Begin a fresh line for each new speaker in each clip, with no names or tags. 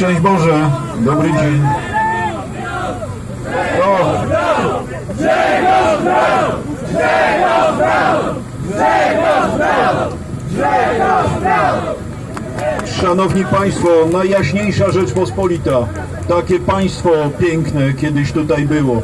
Szczęść Boże, dobry dzień. Szanowni Państwo, Najjaśniejsza Rzeczpospolita, takie państwo piękne kiedyś tutaj było.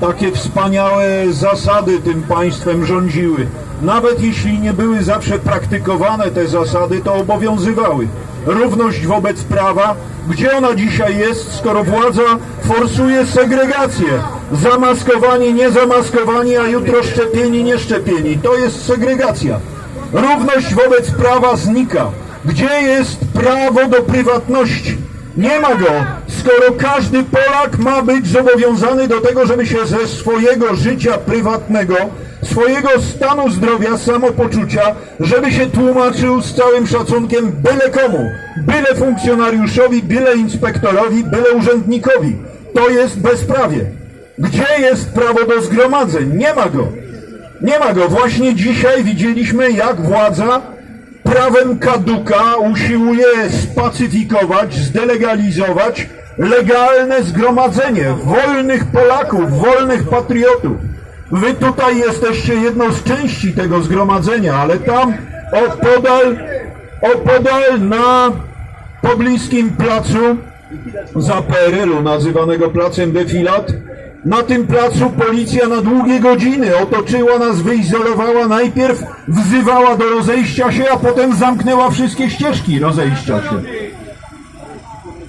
Takie wspaniałe zasady tym państwem rządziły. Nawet jeśli nie były zawsze praktykowane te zasady, to obowiązywały. Równość wobec prawa, gdzie ona dzisiaj jest, skoro władza forsuje segregację? Zamaskowani, niezamaskowani, a jutro szczepieni, nieszczepieni. To jest segregacja. Równość wobec prawa znika. Gdzie jest prawo do prywatności? Nie ma go, skoro każdy Polak ma być zobowiązany do tego, żeby się ze swojego życia prywatnego, swojego stanu zdrowia, samopoczucia, żeby się tłumaczył z całym szacunkiem byle komu, byle funkcjonariuszowi, byle inspektorowi, byle urzędnikowi. To jest bezprawie. Gdzie jest prawo do zgromadzeń? Nie ma go. Nie ma go. Właśnie dzisiaj widzieliśmy, jak władza prawem kaduka usiłuje spacyfikować, zdelegalizować legalne zgromadzenie wolnych Polaków, wolnych patriotów. Wy tutaj jesteście jedną z części tego zgromadzenia, ale tam opodal, opodal na pobliskim placu za PRL-u nazywanego placem Defilat. Na tym placu policja na długie godziny otoczyła nas, wyizolowała, najpierw wzywała do rozejścia się, a potem zamknęła wszystkie ścieżki rozejścia się.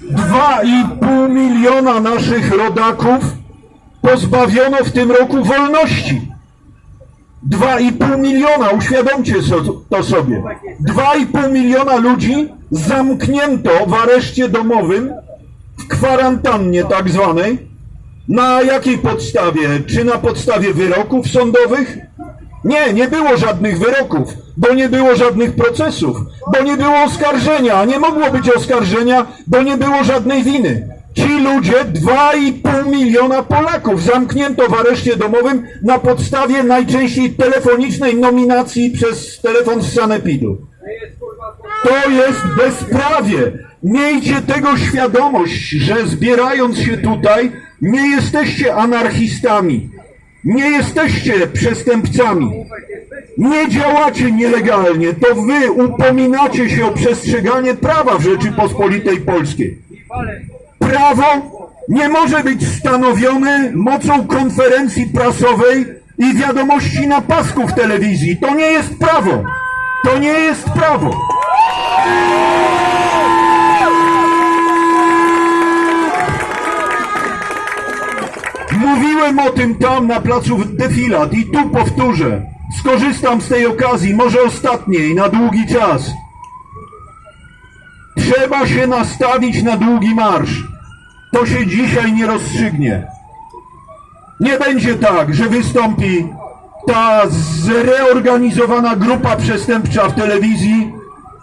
Dwa i pół miliona naszych rodaków pozbawiono w tym roku wolności. Dwa i pół miliona, uświadomcie to sobie. Dwa i pół miliona ludzi zamknięto w areszcie domowym, w kwarantannie tak zwanej. Na jakiej podstawie? Czy na podstawie wyroków sądowych? Nie, nie było żadnych wyroków, bo nie było żadnych procesów, bo nie było oskarżenia, a nie mogło być oskarżenia, bo nie było żadnej winy. Ci ludzie, 2,5 miliona Polaków zamknięto w areszcie domowym na podstawie najczęściej telefonicznej nominacji przez telefon z Sanepidu. To jest bezprawie. Miejcie tego świadomość, że zbierając się tutaj, nie jesteście anarchistami, nie jesteście przestępcami, nie działacie nielegalnie, to wy upominacie się o przestrzeganie prawa w Rzeczypospolitej Polskiej. Prawo nie może być stanowione mocą konferencji prasowej i wiadomości na pasku w telewizji. To nie jest prawo. To nie jest prawo. Mówiłem o tym tam na placu defilat i tu powtórzę. Skorzystam z tej okazji, może ostatniej, na długi czas. Trzeba się nastawić na długi marsz. To się dzisiaj nie rozstrzygnie. Nie będzie tak, że wystąpi ta zreorganizowana grupa przestępcza w telewizji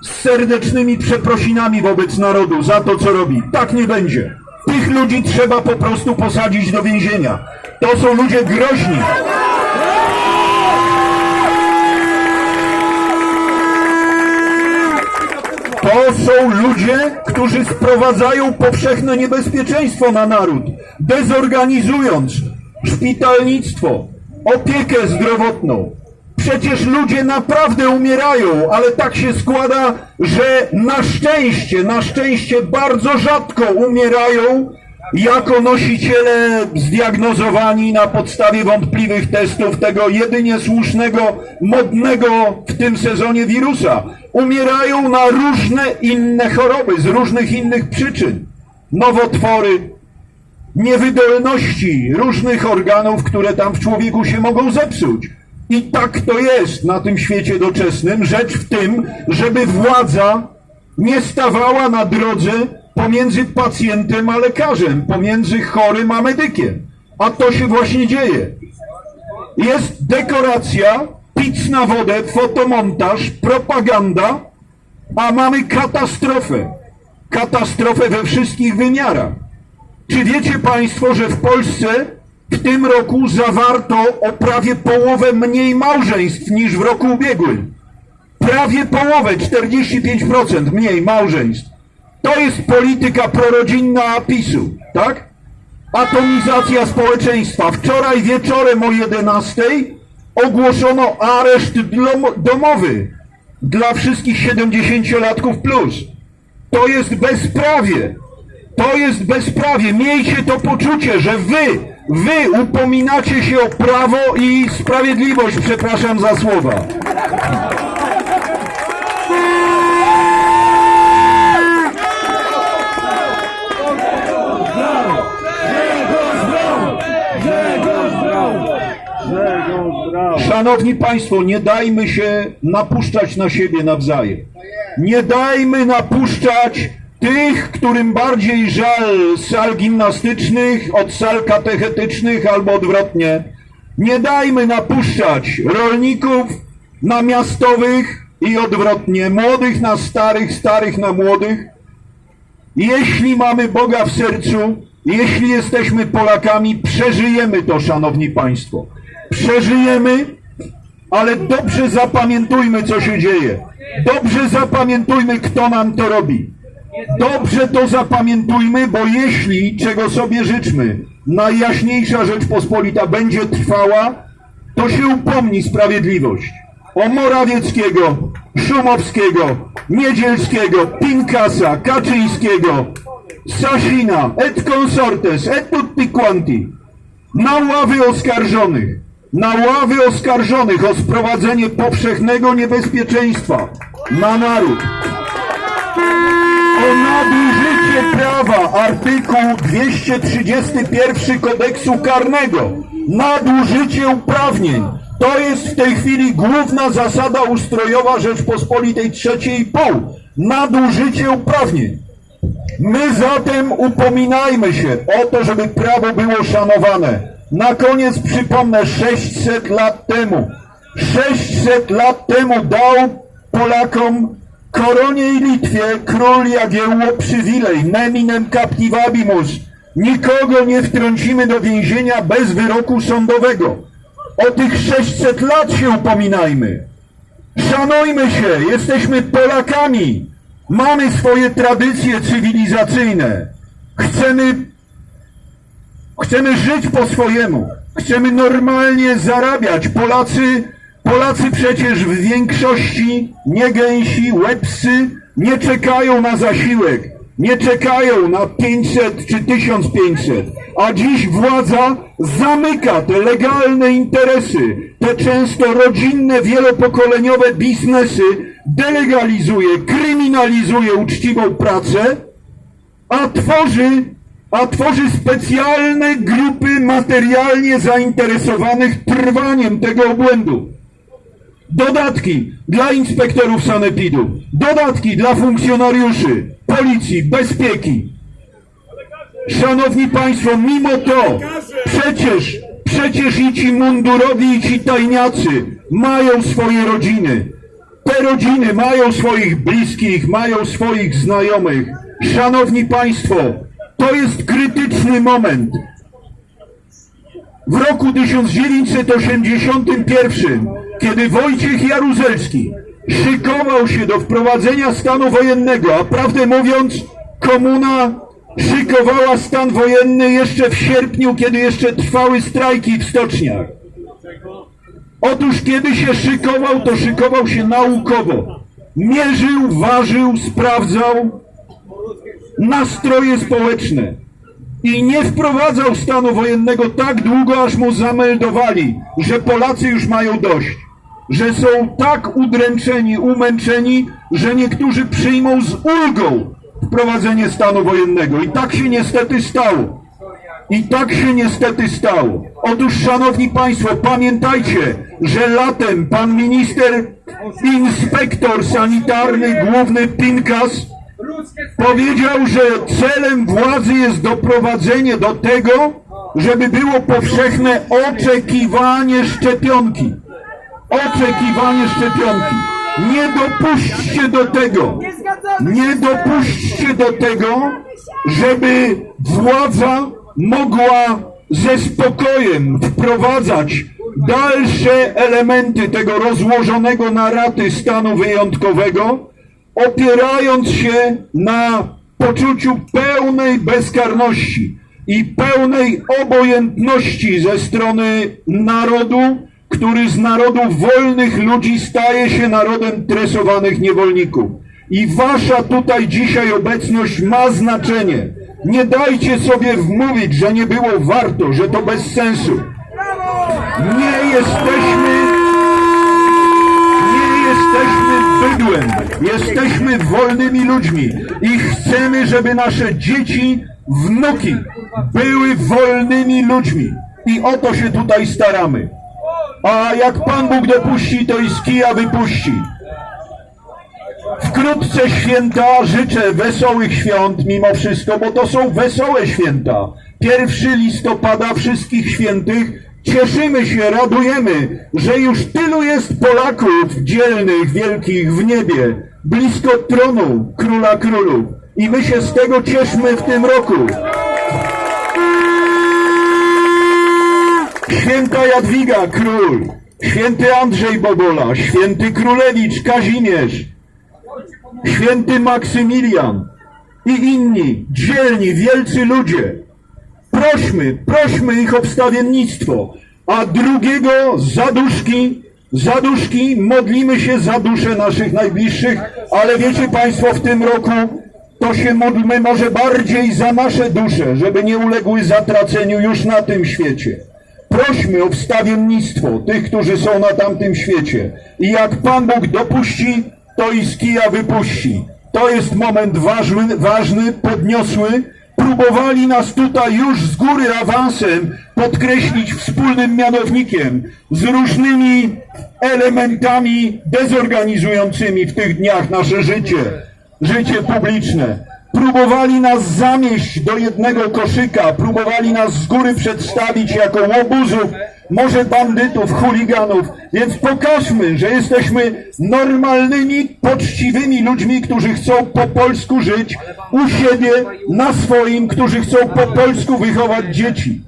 z serdecznymi przeprosinami wobec narodu za to, co robi. Tak nie będzie. Tych ludzi trzeba po prostu posadzić do więzienia. To są ludzie groźni. To są ludzie, którzy sprowadzają powszechne niebezpieczeństwo na naród, dezorganizując szpitalnictwo, opiekę zdrowotną. Przecież ludzie naprawdę umierają, ale tak się składa, że na szczęście, na szczęście bardzo rzadko umierają jako nosiciele zdiagnozowani na podstawie wątpliwych testów tego jedynie słusznego, modnego w tym sezonie wirusa. Umierają na różne inne choroby z różnych innych przyczyn. Nowotwory, niewydolności różnych organów, które tam w człowieku się mogą zepsuć. I tak to jest na tym świecie doczesnym. Rzecz w tym, żeby władza nie stawała na drodze pomiędzy pacjentem a lekarzem, pomiędzy chorym a medykiem. A to się właśnie dzieje. Jest dekoracja, pic na wodę, fotomontaż, propaganda, a mamy katastrofę. Katastrofę we wszystkich wymiarach. Czy wiecie Państwo, że w Polsce w tym roku zawarto o prawie połowę mniej małżeństw niż w roku ubiegłym? Prawie połowę, 45% mniej małżeństw. To jest polityka prorodzinna PiSu, tak? Atomizacja społeczeństwa. Wczoraj wieczorem o 11 ogłoszono areszt domowy dla wszystkich 70-latków plus. To jest bezprawie. To jest bezprawie. Miejcie to poczucie, że wy, wy upominacie się o prawo i sprawiedliwość. Przepraszam za słowa. Szanowni Państwo, nie dajmy się napuszczać na siebie nawzajem. Nie dajmy napuszczać tych, którym bardziej żal sal gimnastycznych od sal katechetycznych albo odwrotnie. Nie dajmy napuszczać rolników na miastowych i odwrotnie, młodych na starych, starych na młodych. Jeśli mamy Boga w sercu, jeśli jesteśmy Polakami, przeżyjemy to, Szanowni Państwo. Przeżyjemy, ale dobrze zapamiętujmy, co się dzieje. Dobrze zapamiętujmy, kto nam to robi. Dobrze to zapamiętujmy, bo jeśli, czego sobie życzmy, Najjaśniejsza Rzeczpospolita będzie trwała, to się upomni sprawiedliwość. O Morawieckiego, Szumowskiego, Niedzielskiego, Pinkasa, Kaczyńskiego, Sasina, et consortes, et tutti quanti. Na ławy oskarżonych, na ławy oskarżonych o sprowadzenie powszechnego niebezpieczeństwa na naród. O nadużycie prawa, artykuł 231 kodeksu karnego. Nadużycie uprawnień. To jest w tej chwili główna zasada ustrojowa Rzeczpospolitej trzeciej i pół. Nadużycie uprawnień. My zatem upominajmy się o to, żeby prawo było szanowane. Na koniec przypomnę 600 lat temu. 600 lat temu dał Polakom koronie i Litwie król Jagiełło przywilej, neminem captivabimus. Nikogo nie wtrącimy do więzienia bez wyroku sądowego. O tych 600 lat się upominajmy. Szanujmy się, jesteśmy Polakami. Mamy swoje tradycje cywilizacyjne. Chcemy, chcemy żyć po swojemu. Chcemy normalnie zarabiać. Polacy, Polacy przecież w większości nie gęsi, łebscy nie czekają na zasiłek. Nie czekają na 500 czy 1500, a dziś władza zamyka te legalne interesy, te często rodzinne, wielopokoleniowe biznesy, delegalizuje, kryminalizuje uczciwą pracę, a tworzy, a tworzy specjalne grupy materialnie zainteresowanych trwaniem tego obłędu. Dodatki dla inspektorów sanepidu, dodatki dla funkcjonariuszy policji, bezpieki. Szanowni Państwo, mimo to przecież, przecież i ci mundurowi, i ci tajniacy mają swoje rodziny. Te rodziny mają swoich bliskich, mają swoich znajomych. Szanowni Państwo, to jest krytyczny moment. W roku 1981, kiedy Wojciech Jaruzelski szykował się do wprowadzenia stanu wojennego, a prawdę mówiąc, komuna szykowała stan wojenny jeszcze w sierpniu, kiedy jeszcze trwały strajki w stoczniach. Otóż kiedy się szykował, to szykował się naukowo. Mierzył, ważył, sprawdzał nastroje społeczne i nie wprowadzał stanu wojennego tak długo, aż mu zameldowali, że Polacy już mają dość, że są tak udręczeni, umęczeni, że niektórzy przyjmą z ulgą wprowadzenie stanu wojennego. I tak się niestety stało. I tak się niestety stało. Otóż, szanowni państwo, pamiętajcie, że latem pan minister, inspektor sanitarny, główny Pinkas, powiedział, że celem władzy jest doprowadzenie do tego, żeby było powszechne oczekiwanie szczepionki. Oczekiwanie szczepionki. Nie dopuśćcie do tego, nie dopuśćcie do tego, żeby władza mogła ze spokojem wprowadzać dalsze elementy tego rozłożonego na raty stanu wyjątkowego, opierając się na poczuciu pełnej bezkarności i pełnej obojętności ze strony narodu, który z narodów wolnych ludzi staje się narodem tresowanych niewolników. I wasza tutaj dzisiaj obecność ma znaczenie. Nie dajcie sobie wmówić, że nie było warto, że to bez sensu. Nie jesteśmy jesteśmy bydłem, jesteśmy wolnymi ludźmi i chcemy, żeby nasze dzieci, wnuki były wolnymi ludźmi. I o to się tutaj staramy. A jak Pan Bóg dopuści, to i z kija wypuści. Wkrótce święta życzę wesołych świąt mimo wszystko, bo to są wesołe święta. 1 listopada wszystkich świętych. Cieszymy się, radujemy, że już tylu jest Polaków dzielnych, wielkich w niebie, blisko tronu Króla Królów. I my się z tego cieszmy w tym roku. Święta Jadwiga Król, święty Andrzej Bobola, święty Królewicz Kazimierz, święty Maksymilian i inni dzielni, wielcy ludzie. Prośmy, prośmy ich o wstawiennictwo, a drugiego zaduszki, zaduszki, modlimy się za dusze naszych najbliższych, ale wiecie Państwo, w tym roku to się módlmy może bardziej za nasze dusze, żeby nie uległy zatraceniu już na tym świecie. Prośmy o wstawiennictwo tych, którzy są na tamtym świecie. I jak Pan Bóg dopuści, to i z kija wypuści. To jest moment ważny, ważny, podniosły. Próbowali nas tutaj już z góry awansem podkreślić wspólnym mianownikiem z różnymi elementami dezorganizującymi w tych dniach nasze życie, życie publiczne. Próbowali nas zamieść do jednego koszyka, próbowali nas z góry przedstawić jako łobuzów, może bandytów, chuliganów, więc pokażmy, że jesteśmy normalnymi, poczciwymi ludźmi, którzy chcą po polsku żyć u siebie, na swoim, którzy chcą po polsku wychować dzieci.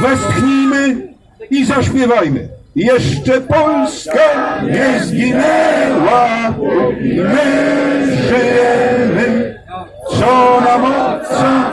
Westchnijmy i zaśpiewajmy. Jeszcze Polska nie zginęła, my żyjemy, co nam obca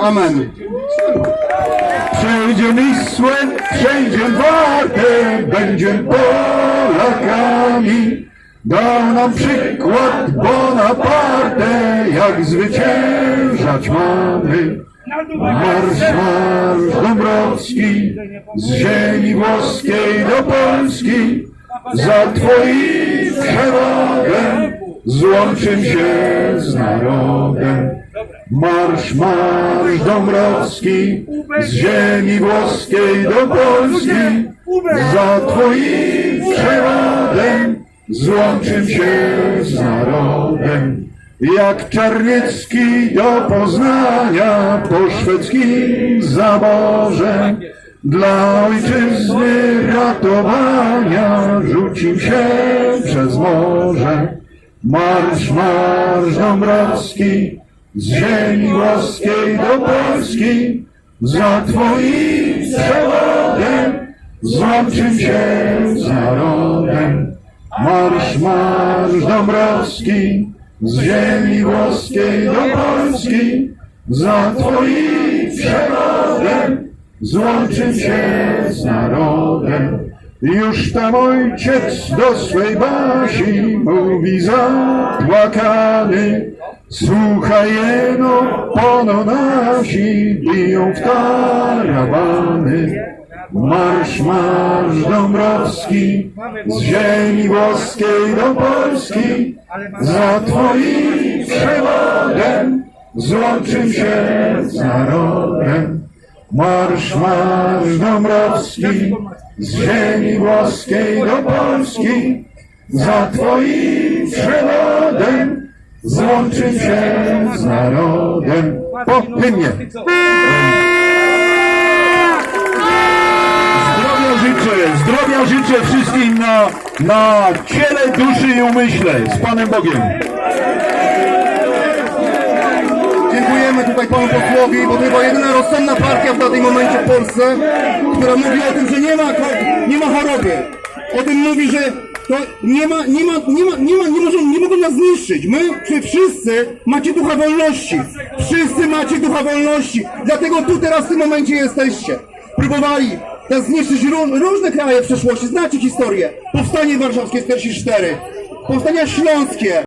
Amen.
Przejdziemy Wisłem, przejdziemy Wartę, będziemy Polakami. Dał nam przykład Bonaparte, jak zwyciężać mamy. Marsz, marsz Dąbrowski, z ziemi włoskiej do Polski, za twoim przewodem złączym się z narodem. Marsz, marsz Dąbrowski, z ziemi włoskiej do Polski, za twoim przewodem złączym się z narodem. Jak Czarniecki do Poznania po szwedzkim zaborze, dla ojczyzny ratowania rzucił się przez morze. Marsz, marsz Dąbrowski, z ziemi włoskiej do Polski, za twoim przewodem złączył się z narodem. Marsz, marsz Dąbrowski, z ziemi włoskiej do Polski, za twoim przewodem złączył się z narodem. Już tam ojciec do swej Basi mówi zapłakany, Słuchaj, jeno, pono nasi biją w tarabany. Marsz, marsz Dąbrowski, z ziemi włoskiej do Polski, za twoim przewodem złączył się z narodem. Marsz, marsz Dąbrowski, z ziemi włoskiej do Polski, za twoim przewodem
złączyć się z narodem. Po hymnie.
Zdrowia życzę, zdrowia życzę wszystkim na, na ciele, duszy i umyśle. Z Panem Bogiem.
Dziękujemy tutaj panu posłowi, bo to chyba jedyna rozsądna partia w danym momencie w Polsce, która mówi o tym, że nie ma, nie ma choroby. O tym mówi, że to nie ma, nie ma, nie ma, nie ma, nie, może, nie mogą nas zniszczyć. My, wszyscy macie ducha wolności. Wszyscy macie ducha wolności. Dlatego tu teraz w tym momencie jesteście. Próbowali nas zniszczyć ró- różne kraje w przeszłości. Znacie historię. Powstanie warszawskie 44. Powstania śląskie.